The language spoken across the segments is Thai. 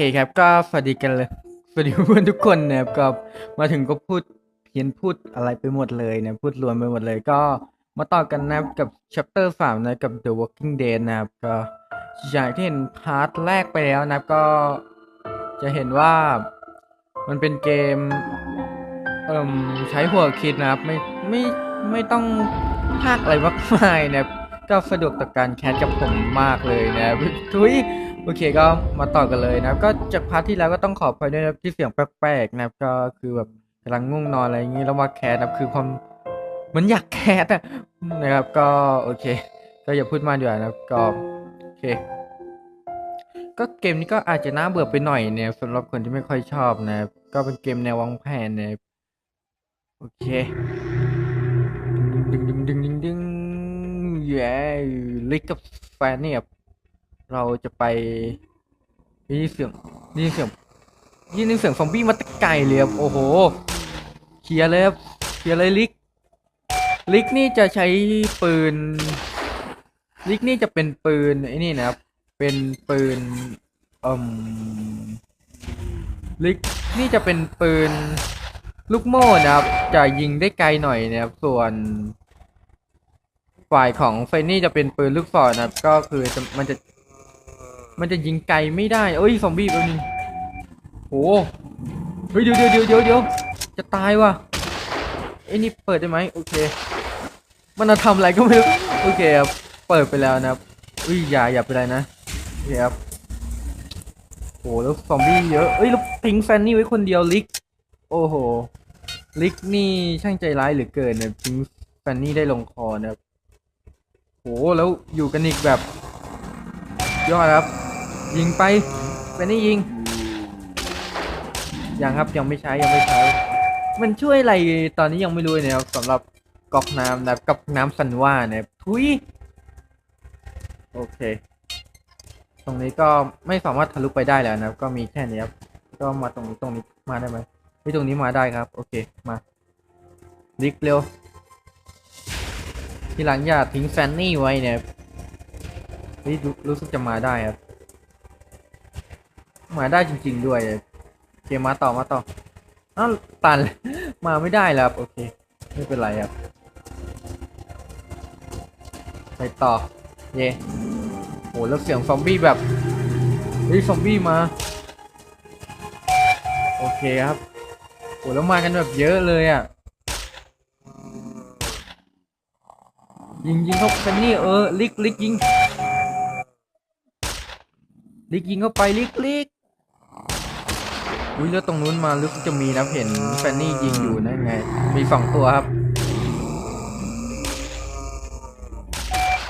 เคครับก็สวัสดีกันเลยสวัสดีเพื่อนทุกคนนะครับก็มาถึงก็พูดเพี้ยนพูดอะไรไปหมดเลยนะพูดรวมไปหมดเลยก็มาต่อกันนะครับกับ chapter สามนะกับ The Walking Dead นะครับก็อย่างที่เห็นพาร์ทแรกไปแล้วนะครับก็จะเห็นว่ามันเป็นเกมเอ่มใช้หัวคิดนะครับไม่ไม่ไม่ต้องพากอะไรมากมายนะครับก็สะดวกต่อการแคสกับผมมากเลยนะครับทุย โอเคก็มาต่อกันเลยนะครับ ก็จากพาร์ทที่แล้วก็ต้องขออภัยด้วยนะครับที่เสียงแปลกๆนะครับ ก็คือแบบกำลังง่วงนอนอะไรอย่างนี้แล้วมาแคสนะครับคือความเหมือนอยากแคสอะนะครับ ก็โอเค ก็อย่าพูดมากดีกว่านะครับก็โอเค ก็เกมนี้ก็อาจจะน่าเบื่อไปหน่อยเนี่ยสำหรับคนที่ไม่ค่อยชอบนะครับ ก็เป็นเกมแนววางแผนนะครับโอเคดึงดึงดึงดึงดึงเย้ลิกกับแฟนเนี่ย เราจะไปยินเสียงยินเสียงยินเสียงซอมบี้มาตะไกลเลยครับโอ้โหเคลียร์เลยครับเคลียร์เลยลิกลิกนี่จะใช้ปืน ลิกนี่จะเป็นปืนไอ้นี่นะครับ เป็นปืนอืมลิกนี่จะเป็นปืนลูกโม่นะครับ จะยิงได้ไกลหน่อยนะครับ ส่วน ฝ่ายของเฟนนี่จะเป็นปืนลูกศรนะครับ ก็คือมันจะ มันจะยิงไกลไม่ได้ เอ้ยซอมบี้แป๊บนึงโอ้เฮ้ยเดี๋ยวเดี๋ยวเดี๋ยวเดี๋ยวจะตายว่ะไอ้นี่เปิดได้ไหมโอเค มันจะทำอะไรก็ไม่รู้โอเคครับเปิดไปแล้วนะครับอุ้ยอย่าอย่าไปนไรนะโอเคครับโอ้แล้วซอมบี้เยอะเอ้ยแล้วทิ้งแฟนนี่ไว้คนเดียวลิก โอ้โหลิกนี่ช่างใจร้ายเหลือเกินนะทิ้งแฟนนี่ได้ลงคอนะครับโหแล้วอยู่กันอีกแบบยอดครับ ยิงไปเป็นนี่ยิง ยังครับยังไม่ใช้ยังไม่ใช้ มันช่วยอะไรตอนนี้ยังไม่รู้เนะครับสำหรับก๊อกน้ำนะครับกับน้ำสันว่าเนี่ยทุยโอเค ตรงนี้ก็ไม่สามารถทะลุไปได้แล้วนะครับ ก็มีแค่นี้ครับ ก็มาตรงนี้ตรงนี้มาได้ไหมที่ตรงนี้มาได้ครับ โอเคมาลิกเร็ว ทีหลังอย่าทิ้งแฟนนี่ไว้เนี่ยนี่รู้สึกจะมาได้ครับ มาได้จริง ๆ ด้วยโอเคมาต่อมาต่ออ้าวตันมาไม่ได้แล้วโอเค ไม่เป็นไรครับไปต่อเย่โหแล้วเสียงซอมบี้แบบเฮ้ยซอมบี้มา โอเคครับโหแล้วมากันแบบเยอะเลยอะยิงยิงเข้ากันนี่เออลิกลิกยิงลิกยิงเข้าไปลิกลิก อุ้ยแล้วตรงนู้นมารู้สึกจะมีนะเห็นแฟนนี่ยิงอยู่นั่นไง มีสองตัวครับ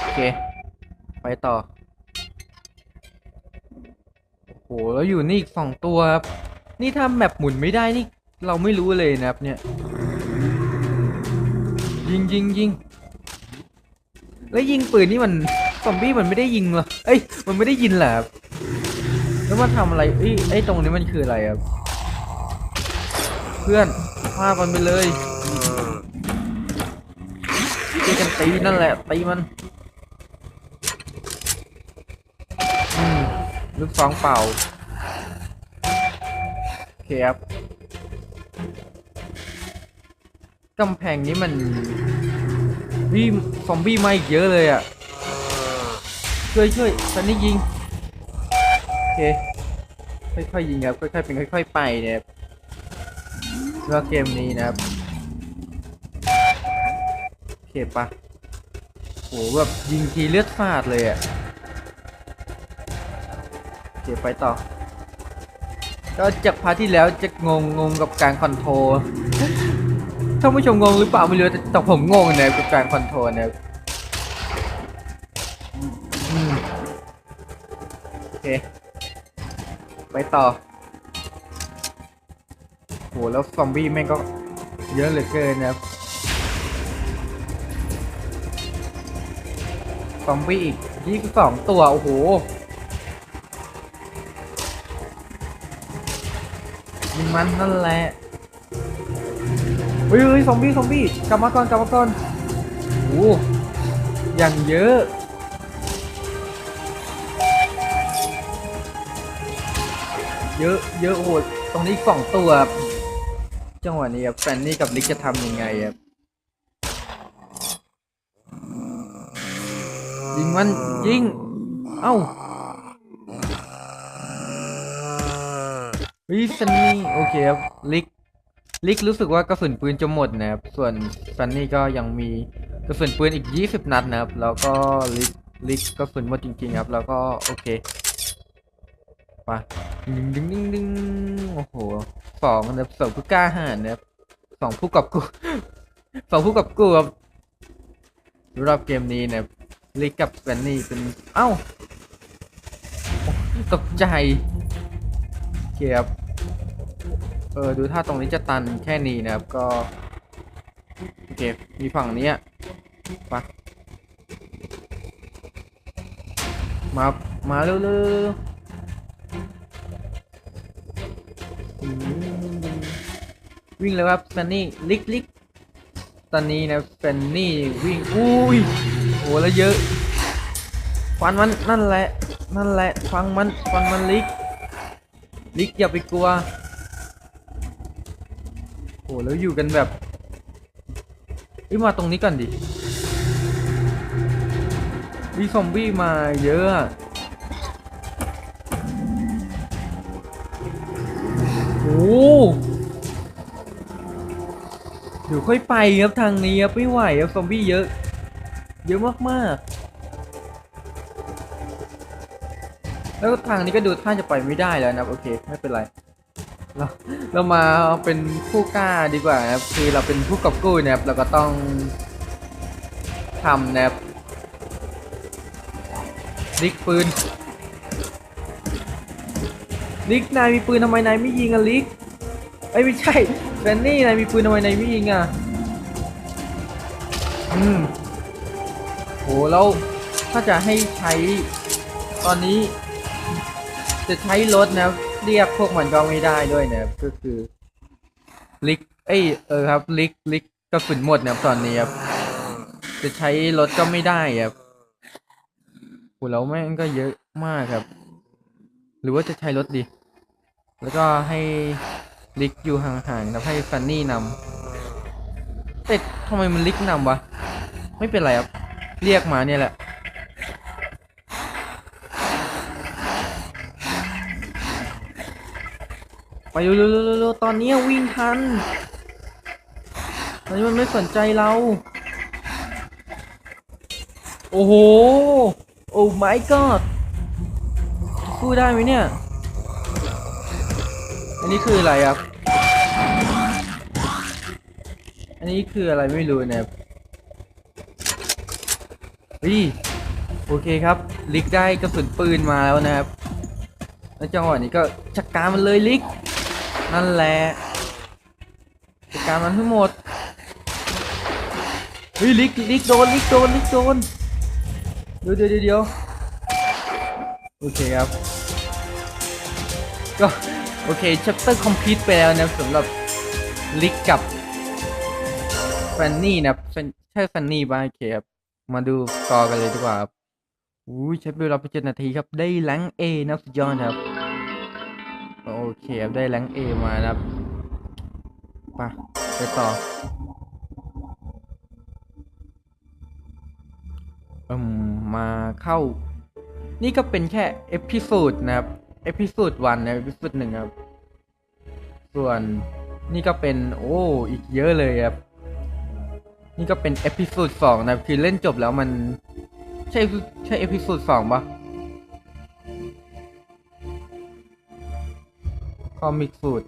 โอเค ไปต่อ โอ้โหแล้วอยู่นี่อีกสองตัวครับ นี่ถ้าแมปหมุนไม่ได้นี่ เราไม่รู้เลยนะครับเนี่ย ยิงยิงยิงแล้วยิงปืนนี่มันซอมบี้มันไม่ได้ยิงเหรอ เอ้ย มันไม่ได้ยินเหรอครับ แล้วมันทำอะไรเอ้ยไอ้ตรงนี้มันคืออะไรครับเพื่อนพามันไปเลยตีกันตีนั่นแหละตีมันลูกฟองเป่าโอเคครับกำแพงนี้มันวิซอมบี้มาอีกเยอะเลยอะช่วยช่วยซันนี่ยิง เค ค่อยๆยิงครับ ค่อยๆเป็นค่อย ๆ ไปเนี่ยเพื่อเกมนี้นะครับโอเคปะโหแบบยิงทีเลือดฟาดเลยอะโอเคไปต่อก็จากพาร์ทที่แล้วจะงงงงกับการคอนโทรลท่านผู้ชมงงหรือเปล่าไม่รู้แต่ต่ผมงงนะกับการคอนโทรลนะครับอืมโอเค ไปต่อโหแล้วซอมบี้แม่งก็เยอะเหลือเกินนะครับซอมบี้อีกยี่สองตัว โอ้โหยิงมันนั่นแหละเฮ้ยซอมบี้ซอมบี้กลับมาก่อนกลับมาก่อนโอ้ย่างเยอะ เยอะเยอะโหดตรงนี้สองตัว จังหวะนี้ครับแฟนนี่กับลิกจะทำยังไงครับยิงมันยิง เอ้าวิซันนี่โอเคครับลิกลิกรู้สึกว่ากระสุนปืนจะหมดนะครับ ส่วนซันนี่ก็ยังมีกระสุนปืนอีก 20 นัดนะครับ แล้วก็ลิกลิกกระสุนหมดจริงๆครับ แล้วก็โอเค ไปดึงดึงดึงดึงโอ้โหสองนะครับสองผู้กล้าหาญนะครับสองผู้กับกูสองผู้กับกูครับรอบเกมนี้นะครับลิกกับซันนี่เป็นเอ้าตกใจเคครับเออดูถ้าตรงนี้จะตันแค่นี้นะครับก็โอเคมีฝั่งนี้อะปะมา มาเร็วๆ วิ่งเลยครับซันนี่ลิกลิกตอนนี้นะซันนี่วิ่งอุ้ยโอ้แล้วเยอะฟันมันนั่นแหละนั่นแหละฟังมันฟันมันลิกลิกอย่าไปกลัวโอ้แล้วอยู่กันแบบอ้ยมาตรงนี้ก่อนดิมีซอมบี้มาเยอะ โอ้เดี๋ยวค่อยไปครับทางนี้ครับไม่ไหวครับซอมบี้เยอะ เยอะมากๆ แล้วทางนี้ก็ดูท่าจะไปไม่ได้แล้วนะโอเคไม่เป็นไรเราเรามาเป็นผู้กล้าดีกว่านะครับคือเราเป็นผู้กอบกู้นะครับเราก็ต้องทำนะครับลิกปืน ลิกนายมีปืนทำไมนายไม่ยิงอะลิกไอ้ไม่ใช่แฟนนี่นายมีปืนทำไมนายไม่ยิงอะอืมโหแล้วถ้าจะให้ใช้ตอนนี้ จะใช้รถนะเรียกพวกมันก็ไม่ได้ด้วยนะก็คือลิกเอ้ยเออครับลิกลิกกระสุนหมดนะครับตอนนี้ครับจะใช้รถก็ไม่ได้ครับโหแล้วแม่งก็เยอะมากครับ หรือว่าจะใช้รถดี แล้วก็ให้ลิกอยู่ห่างๆนะให้ฟันนี่นำแต่ทำไมมันลิกนำวะ ไม่เป็นไรครับ เรียกมาเนี่ยแหละไปเร็วๆตอนนี้วิ่งทันตอนนี้มันไม่สนใจเรา โอ้โห โอ้ my god พูดได้ไหมเนี่ย นนี้คืออะไรครับ อันนี้คืออะไรไม่รู้นะครับวิโอเคครับ ลิกได้กระสุนปืนมาแล้วนะครับ แล้วจังหวะนี้ก็จัดการมันเลยลิก นั่นแหละจัดการมันทั้งหมดเฮ้ยลิกลิกโดนลิกโดนลิกโดนเดียวเดี๋ยวเดี๋ยวเดี๋ยวโอเคครับก็ โอเค chapter complete ไปแล้วนะสำหรับลิกกับแฟนนี่นะแฟนใช่แฟนนี่บ้างโอเคครับ มาดูต่อกันเลยดีกว่าครับอุ้ใช้เวลาไปเจ็ดนาทีครับ ได้แรงเอนะสุดยอดนะครับ โอเคครับ ได้แรงเอมานะครับไปไปต่ออืมมาเข้า นี่ก็เป็นแค่เอพิโซดนะครับ เอพิโซดวันนะเอพิโซดหนึ่งครับ ส่วนนี่ก็เป็นโอ้อีกเยอะเลยครับ นี่ก็เป็นเอพิโซดสองนะคือเล่นจบแล้วมันใช่ใช่เอพิโซดสองปะคอมิกสูตร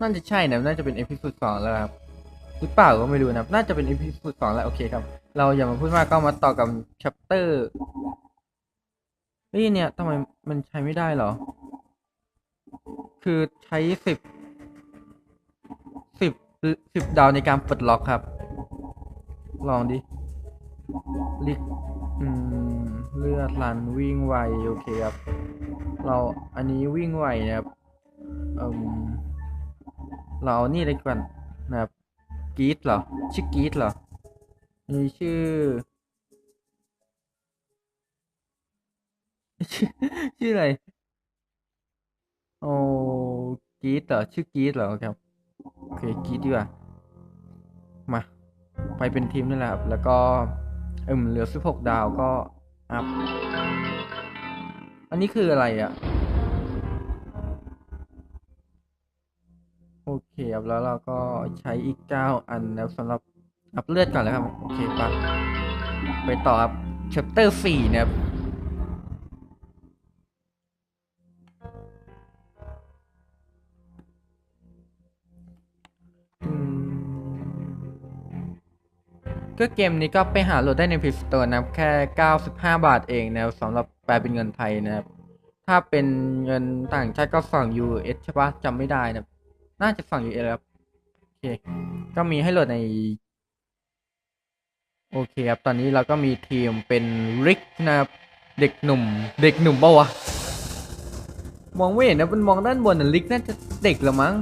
น่าจะใช่นะน่าจะเป็นเอพิ o d ดสองแล้วครับหรือเปล่าก็ไม่รู้นะน่าจะเป็นเอพิ o d ดสองแล้วโอเคครับ เราอย่ามาพูดมากก็มาต่อกับชัปเตอร์ เฮ้ยเนี่ยทำไมมันใช้ไม่ได้เหรอ คือใช้สิบสิบสิบดาวในการปลดล็อกครับ ลองดิลิกอืม เลือดลันวิ่งไว โอเคครับ เราอันนี้วิ่งไวนะครับเอมเราเอานี่เลยก่อนนะครับกีดเหรอ ชื่อกีดเหรอมีชื่อ ชื่ออะไร โอ้กรีดเหรอชื่อกรีดเหรอครับโอเคกรีดดีกว่ามา ไปเป็นทีมนี่แหละครับ แล้วก็เอิมเหลือสิบหกดาวก็อัพอันนี้คืออะไรอะ่ะ โอเคครับแล้วเราก็ใช้อีกเก้าอันนะครับสำหรับอัพเลือดก่อนแล้วครับ โอเคปะไปต่อครับ chapter สี่นะครับ ก็เกมนี้ก็ไปหาโหลดได้ใน Play Store นะครับ แค่ 95 บาทเองนะสำหรับแปลเป็นเงินไทยนะครับ ถ้าเป็นเงินต่างชาติก็ฝั่ง US ใช่ปะจำไม่ได้นะ น่าจะฝั่ง US ครับ โอเค ก็มีให้โหลดใน โอเคครับ ตอนนี้เราก็มีทีมเป็นริกนะครับ เด็กหนุ่ม เด็กหนุ่มปะวะ มองไม่เห็นนะมันมองด้านบนนะลิกน่าจะเด็กละมั้ง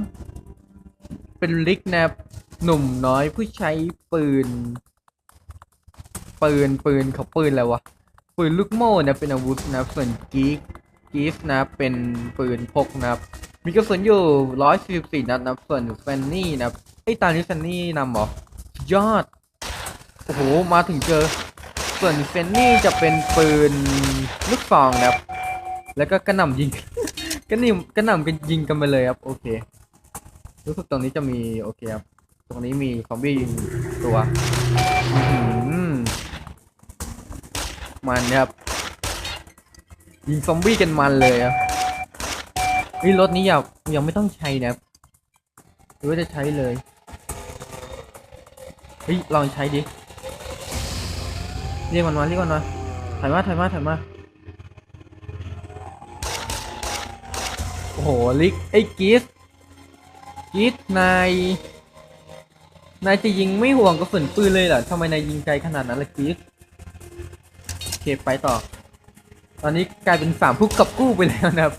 เป็นลิกนะครับ หนุ่มน้อยผู้ใช้ปืน ปืนปืนเขาปืนอะไรวะปืนลูกโม่นะเป็นอาวุธนะส่วนกีกกีฟนะเป็นปืนพกนะครับมีกระสุนอยู่ร้อยสี่สิบสี่นัดนะส่วนแฟนนี่นะไอ้ตานี้แฟนนี่นำหรอยอดโอ้โหมาถึงเจอ ส่วนเฟนนี่จะเป็นปืนลูกซองนะครับ แล้วก็กระหน่ำยิงกระหน่ำกระหน่ำกันยิงกันไปเลยครับ โอเค รู้สึกตรงนี้จะมี โอเคครับ ตรงนี้มีซอมบี้ยิงตัวอื มันครับยิงซอมบี้กันมันเลยครับนี่รถนี้ยังยังไม่ต้องใช้นะครับหรือว่าจะใช้เลยเฮ้ยลองใช้ดิเรียกมันมาเรียกมันมาถอยมาถอยมาถอยมาโอ้โหลิกไอ้กีสกีสนายนายจะยิงไม่ห่วงกระสุนปืนเลยเหรอทำไมนายยิงไกลขนาดนั้นล่ะกีส เคไปต่อ ตอนนี้กลายเป็นสามผู้กับกู้ไปแล้วนะครับ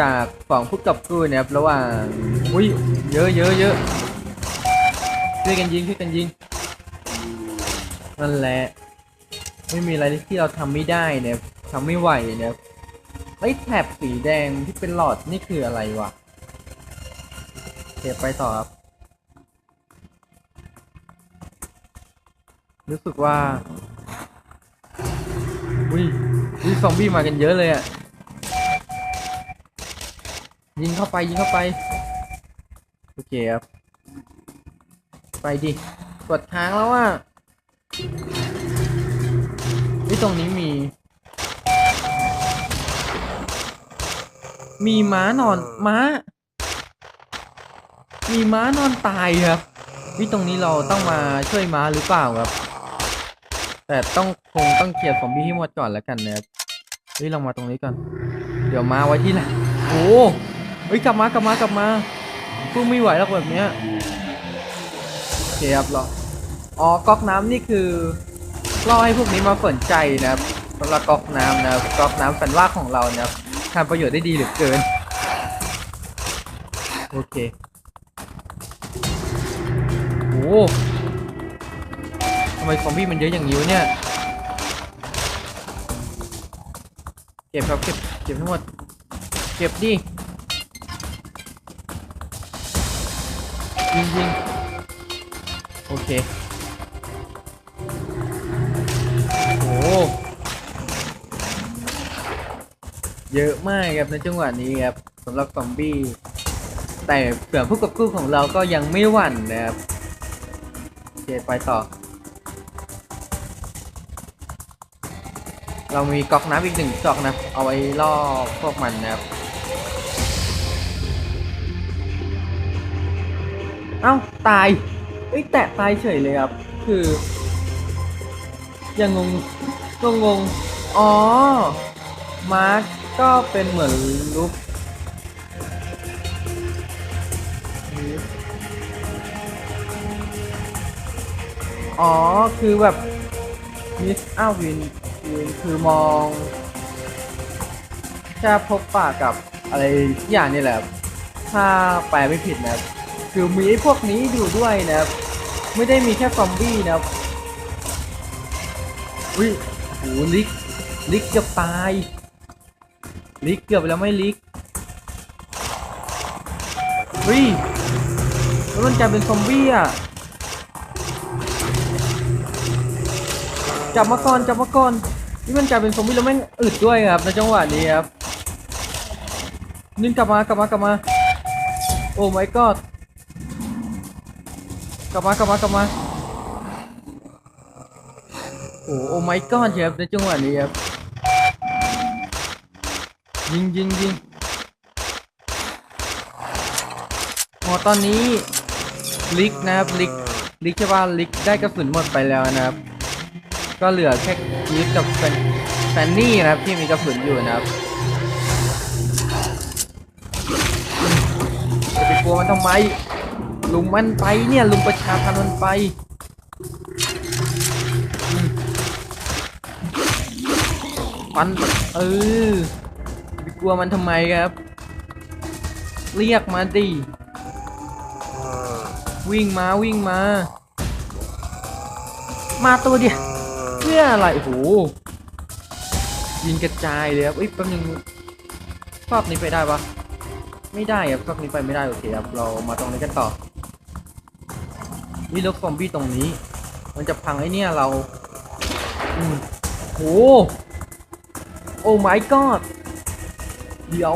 จากฝั่งผู้กับกู้นะครับระหว่างอุ้ยเยอะเยอะเยอะช่วยกันยิงช่วยกันยิงนั่นแหละไม่มีอะไรที่เราทำไม่ได้เนี่ยทำไม่ไหวเนี่ยไอ้แถบสีแดงที่เป็นหลอดนี่คืออะไรวะเก็บไปต่อครับรู้สึกว่า อุ้ยอุ้ยซอมบี้มากันเยอะเลยอะยิงเข้าไปยิงเข้าไป โอเคครับ ไปดิ กดค้างแล้วอะนี่ตรงนี้มี มีม้านอนม้า มีม้านอนตายครับวิตรงนี้เราต้องมาช่วยม้าหรือเปล่าครับ แต่ต้อง คงต้องเคลียร์ซอมบี้ให้หมดก่อนแล้วกันนะครับเฮ้ยลองมาตรงนี้ก่อน เดี๋ยวมาไว้ที่หลังโอ้เฮ้ยกลับมากลับมากลับมาสู้ไม่ไหวแล้วแบบเนี้ยโอเคครับรออ๋อก๊อกน้ำนี่คือล่อให้พวกนี้มาสนใจนะครับสำหรับก๊อกน้ำนะครับก๊อกน้ำสันว่าของเรานะครับทำประโยชน์ได้ดีเหลือเกิน โอเคโอ้ทำไมซอมบี้มันเยอะอย่างนี้วเนี่ย ก็บครับเก็บเก็บทั้งหมด เก็บดิยิงยิงโอเคโอ้โหเยอะมากครับในจังหวะนี้ครับสำหรับซอมบี้แต่เผื่อผู้กับกู้ของเราก็ยังไม่หวั่นนะครับโอเคไปต่อ เรามีก๊อกน้ำอีกหนึ่งจอกนะ เอาไว้ล่อพวกมันนะครับ เอ้า ตายเอ้ยแตะตายเฉยเลยครับ คือ ยังงงงงงอ๋อ มาร์กก็เป็นเหมือนลุกอ๋อ คือแบบมิสอ้าววิน คือมองแค่พบปะกับอะไรอย่างนี่แหละถ้าแปลไม่ผิดนะครับคือมีไอ้พวกนี้อยู่ด้วยนะครับ ไม่ได้มีแค่ซอมบี้นะครับอุ้ยโหลิกลิกเกือบตายลิกเกือบแล้วไม่ลิกเฮ้ยแล้วมันกลายเป็นซอมบี้อะจับมาก่อนจับมาก่อน นี่มันกลายเป็นซอมบี้แล้วแม่งอึดด้วยครับในจังหวะนี้ครับนิ่งกลับมากลับมากลับมา โอ้ my god กลับมากลับมากลับมาโอ้โอ้ my god ครับในจังหวะนี้ครับยิงยิงยิงอ๋อตอนนี้ลิกนะครับลิกลิกใช่ป่ะลิกได้กระสุนหมดไปแล้วนะครับ ก็เหลือแค่กีฟกับแฟนแฟนนี่นะครับที่มีกระสุนอยู่นะครับจะไปกลัวมันทำไม ลุมมันไปเนี่ยลุมประชาพันธ์มันไปอืมฟันเออจะไปกลัวมันทำไมครับ เรียกมาดิวิ่งมาวิ่งมา มาตัวเดียวเพื่ออะไรโอ้โหยิงกระจายเลยครับเอ้ยแป๊บนึงรอบนี้ไปได้ปะไม่ได้ครับรอบนี้ไปไม่ได้โอเคครับเรามาตรงนี้กันต่อนี่รถซอมบี้ตรงนี้ มันจะพังไอ้เนี่ยเราอืมโหโอ้ my god เดี๋ยว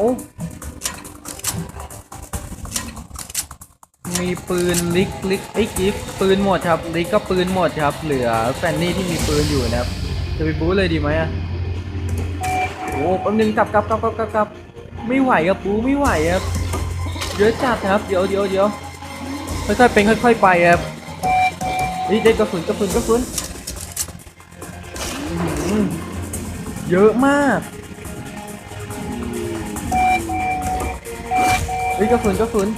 มีปืนลิกลิกไอ้กิฟปืนหมดครับลิกก็ปืนหมดครับ เหลือแฟนนี่ที่มีปืนอยู่นะครับจะไปบู๊เลยดีไหมอะโอ้แป๊บนึงกลับกลับกลับกลับกลับกลับไม่ไหวครับบู๊ไม่ไหวครับเยอะจัดครับเดี๋ยวเดี๋ยวเดี๋ยวค่อยๆเป็นค่อย ๆ ไปครับนี่เด็กระสุนกระสุนกระสุนอื้อหือเยอะมากเฮ้ยกระสุนกระสุน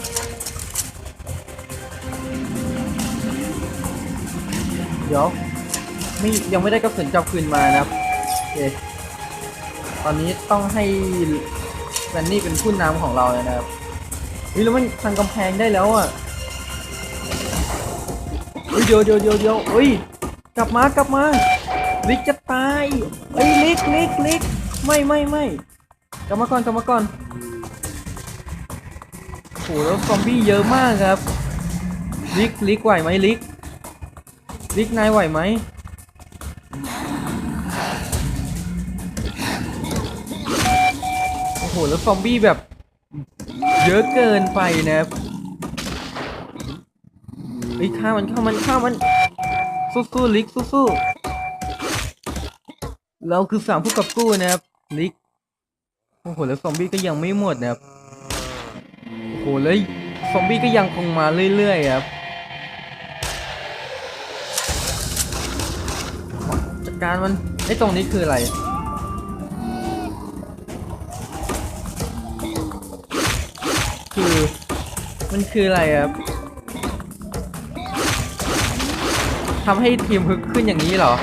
ดี๋ยวไม่ยังไม่ได้กระสุนจับคืนมานะครับโอเคตอนนี้ต้องให้แฟนนี่เป็นผู้นำของเราเลยนะครับเฮ้ยแล้วมันทางกำแพงได้แล้วอะเฮ้ยเดี๋ยวเดี๋ยวเดี๋ยวเดี๋ยวเฮ้ยกลับมากลับมาลิกจะตายเฮ้ยลิกลิกลิกไม่ไม่ไม่กลับมาก่อนกลับมาก่อนโอ้โหแล้วซอมบี้เยอะมากครับลิกลิกไหวไหมลิก ลิกนายไหวไหมโอ้โห แล้วซอมบี้แบบ เยอะเกินไปนะครับเฮ้ยฆ่ามันฆ่ามันฆ่ามัน สู้ๆลิกสู้ๆเราคือสามผู้กับกู้นะครับลิกโอ้โห แล้วซอมบี้ก็ยังไม่หมดนะครับโอ้โหแล้วซอมบี้ก็ยังคงมาเรื่อยๆครับ การมันไอ้ตรงนี้คืออะไร คือมันคืออะไรครับทำให้ทีมฮึกขึ้นอย่างนี้เหรอ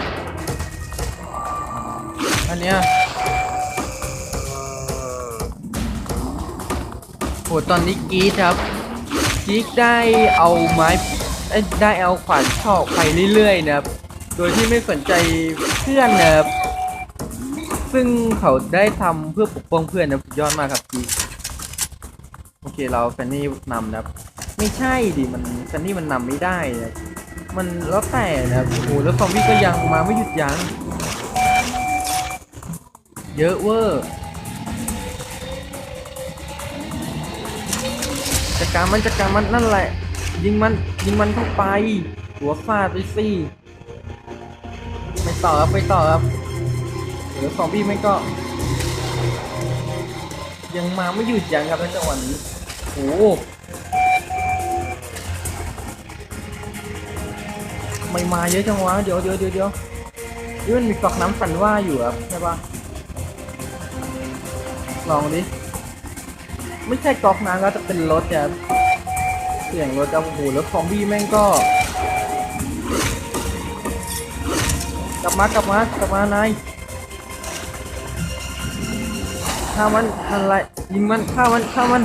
อันเนี้ยโหตอนนี้กีดครับกีดได้เอาไม้ได้เอาขวานชอกไปเรื่อยๆนะครับ โดยที่ไม่สนใจเพื่อนนะครับ ซึ่งเขาได้ทำเพื่อปกป้องเพื่อนนะสุดยอดมากครับจีโอเคเราแฟนนี่นำนะครับ ไม่ใช่ดิมันแฟนนี่มันนำไม่ได้นะมันแล้วแต่นะครับโอ้โหแล้วซอมบี้ก็ยังมาไม่หยุดยัง้งเยอะเวอร์จัดการมันจัดการมันนั่นแหละ ยิงมันยิงมันเข้าไป หัวฟาดไปสิไป ต่อครับไปต่อครับเดี๋ยวซอมบี้ไม่งก็ ยังมาไม่หยุดยั้งครับในจังหวะนี้โอ้ไม่มาเยอะจังวะเดี๋ยวเดี๋ยวเดี๋ยวเดี๋ยวนี่มันมีกรอกน้ำสันว่าอยู่ครับใช่ปะลองดิไม่ใช่กอกน้ำก็จะเป็นรถครับเสียงรถจะโอ้โหแล้วซอมบี้แม่งก็ กลับมากลับมากลับมานายฆ่ามันอะไรยิงมันฆ่ามันฆ่ามัน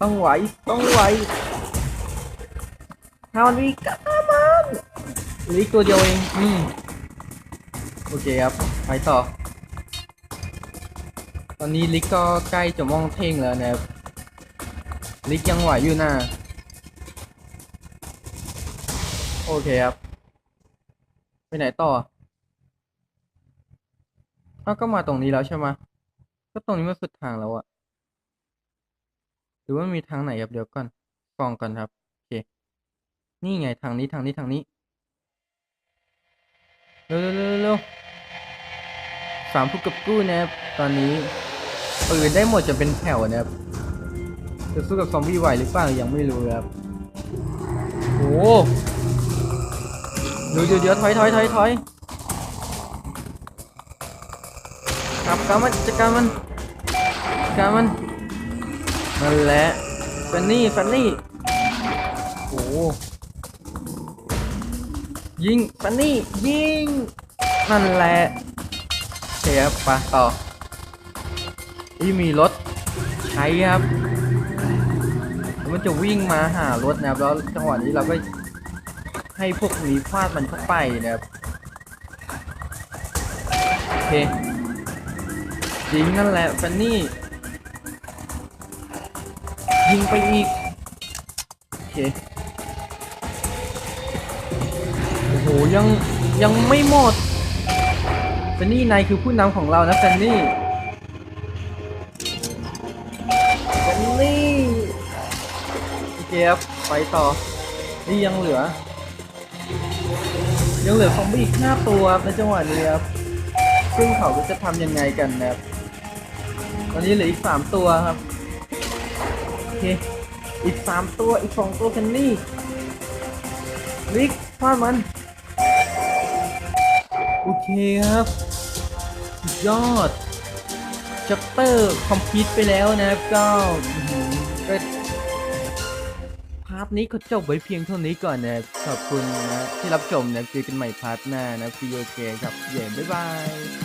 ต้องไหวต้องไหวฆ่ามันวีฆ่ามันหลืออีกตัวเดียวเองอืมโอเคครับไปต่อ ตอนนี้ลิกก็ใกล้จะมองเท่งแล้วนะครับลิกยังไหวอยู่นะโอเคครับ ไปไหนต่ออ้าวก็มาตรงนี้แล้วใช่ไหมก็ตรงนี้มันสุดทางแล้วอะหรือว่ามีทางไหนครับเดี๋ยวก่อนฟองก่อนครับ โอเค นี่ไงทางนี้ทางนี้ทางนี้เร็วเร็วเร็วเร็วสามผู้กับกู้นะครับ ตอนนี้ปืนได้หมดจะเป็นแถวนะครับ จะสู้กับซอมบี้ไหวหรือเปล่ายังไม่รู้ครับ โอ้ เดี๋ยวเดี๋ยวเดี๋ยวถอยถอยถอยถอยกลับกลับมันจัดการมันจัดการมันนั่นแหละฟันนี่ฟันนี่โอ้ยิงฟันนี่ยิงนั่นแหละโอเคครับไปต่อที่มีรถใช้ครับมันจะวิ่งมาหารถนะครับแล้วจังหวะนี้เราก็ ให้พวกนี้ฟาดมันเข้าไปนะครับ โอเคยิงนั่นแหละฟันนี่ ยิงไปอีก โอเค โอ้โห ยัง ยังไม่หมดฟันนี่นายคือผู้นำของเรานะฟันนี่ฟันนี่โอเคครับไปต่อนี่ยังเหลือ ยังเหลือซอมบี้อีกห้าตัวครับในจังหวะนี้ครับซึ่งเขาจะทำยังไงกันนะครับ ตอนนี้เหลืออีกสามตัวครับ โอเค อีกสามตัว อีกสองตัวกันนี่ลิกฟาดมัน โอเคครับ ยอดชัปเตอร์คอมพิวต์ไปแล้วนะครับก็าร์ทนี้ก็จบไว้เพียงเท่านี้ก่อนนะครับขอบคุณนะที่รับชมนะเจอกันใหม่พาร์ทหน้านะพีโอเคครับเย่บ๊ายบาย